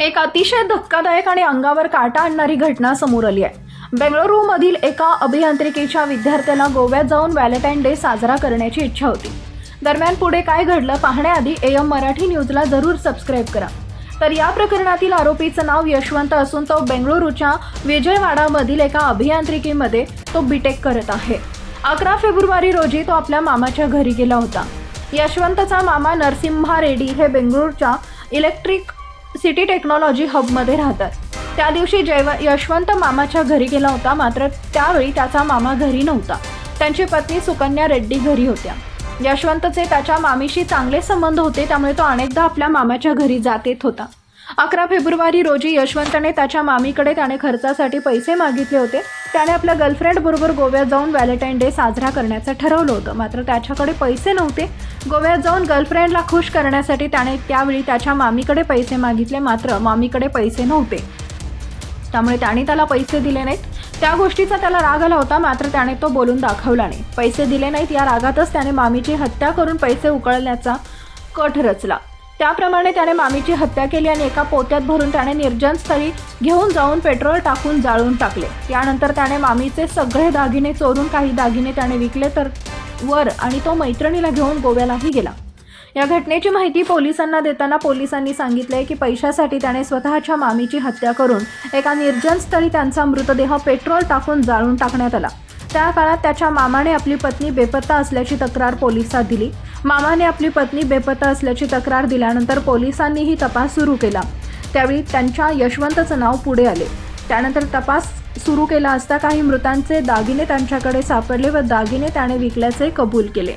एक अतिशय धक्कादायक आणि अंगावर काटा आणणारी घटना समोर आली आहे. बेंगळुरूमधील एका अभियांत्रिकीच्या विद्यार्थ्याला गोव्यात जाऊन व्हॅलेंटाईन डे साजरा करण्याची इच्छा होती. दरम्यान पुढे काय घडलं पाहण्याआधी एम मराठी न्यूजला जरूर सबस्क्राईब करा. तर या प्रकरणातील आरोपीचं नाव यशवंत असून तो बेंगळुरूच्या विजयवाडामधील एका अभियांत्रिकीमध्ये तो बीटेक करत आहे. अकरा फेब्रुवारी रोजी तो आपल्या मामाच्या घरी गेला होता. यशवंतचा मामा नरसिम्हा रेड्डी हे बेंगळुरूच्या इलेक्ट्रिक सिटी टेक्नॉलॉजी हबमध्ये राहतात. त्या दिवशी जयव यशवंत मामाच्या घरी गेला होता मात्र त्यावेळी त्याचा मामा घरी नव्हता. त्यांची पत्नी सुकन्या रेड्डी घरी होत्या. यशवंतचे त्याच्या मामीशी चांगले संबंध होते त्यामुळे तो अनेकदा आपल्या मामाच्या घरी जात येत होता. अकरा फेब्रुवारी रोजी यशवंतने त्याच्या मामीकडे त्याने खर्चासाठी पैसे मागितले होते. त्याने आपल्या गर्लफ्रेंड बरोबर गोव्यात जाऊन व्हॅलेंटाईन डे साजरा करण्याचं ठरवलं होतं. मात्र त्याच्याकडे पैसे नव्हते. गोव्यात जाऊन गर्लफ्रेंडला खुश करण्यासाठी त्याने त्यावेळी त्याच्या मामीकडे पैसे मागितले. मात्र मामीकडे पैसे नव्हते. त्यामुळे त्याने त्याला पैसे दिले नाहीत. त्या गोष्टीचा त्याला राग आला होता. मात्र त्याने तो बोलून दाखवला नाही. पैसे दिले नाहीत या रागातच त्याने मामीची हत्या करून पैसे उकळण्याचा कट रचला. त्याप्रमाणे त्याने मामीची हत्या केली आणि एका पोत्यात भरून त्याने निर्जन स्थळी घेऊन जाऊन पेट्रोल टाकून जाळून टाकले. त्यानंतर त्याने मामीचे सगळे दागिने चोरून काही दागिने त्याने विकले तर वर आणि तो मैत्रिणीला घेऊन गोव्यालाही गेला. या घटनेची माहिती पोलिसांना देताना पोलिसांनी सांगितले की पैशासाठी त्याने स्वतःच्या मामीची हत्या करून एका निर्जन स्थळी त्यांचा मृतदेह पेट्रोल टाकून जाळून टाकण्यात आला. त्या काळात त्याच्या मामाने आपली पत्नी बेपत्ता असल्याची तक्रार पोलिसात दिली. मामाने आपली पत्नी बेपत्ता असल्याची तक्रार दिल्यानंतर पोलिसांनीही तपास सुरू केला. त्यावेळी त्यांच्या यशवंतचं नाव पुढे आले. त्यानंतर तपास सुरू केला असता काही मृतांचे दागिने त्यांच्याकडे सापडले व दागिने त्याने विकल्याचे कबूल केले.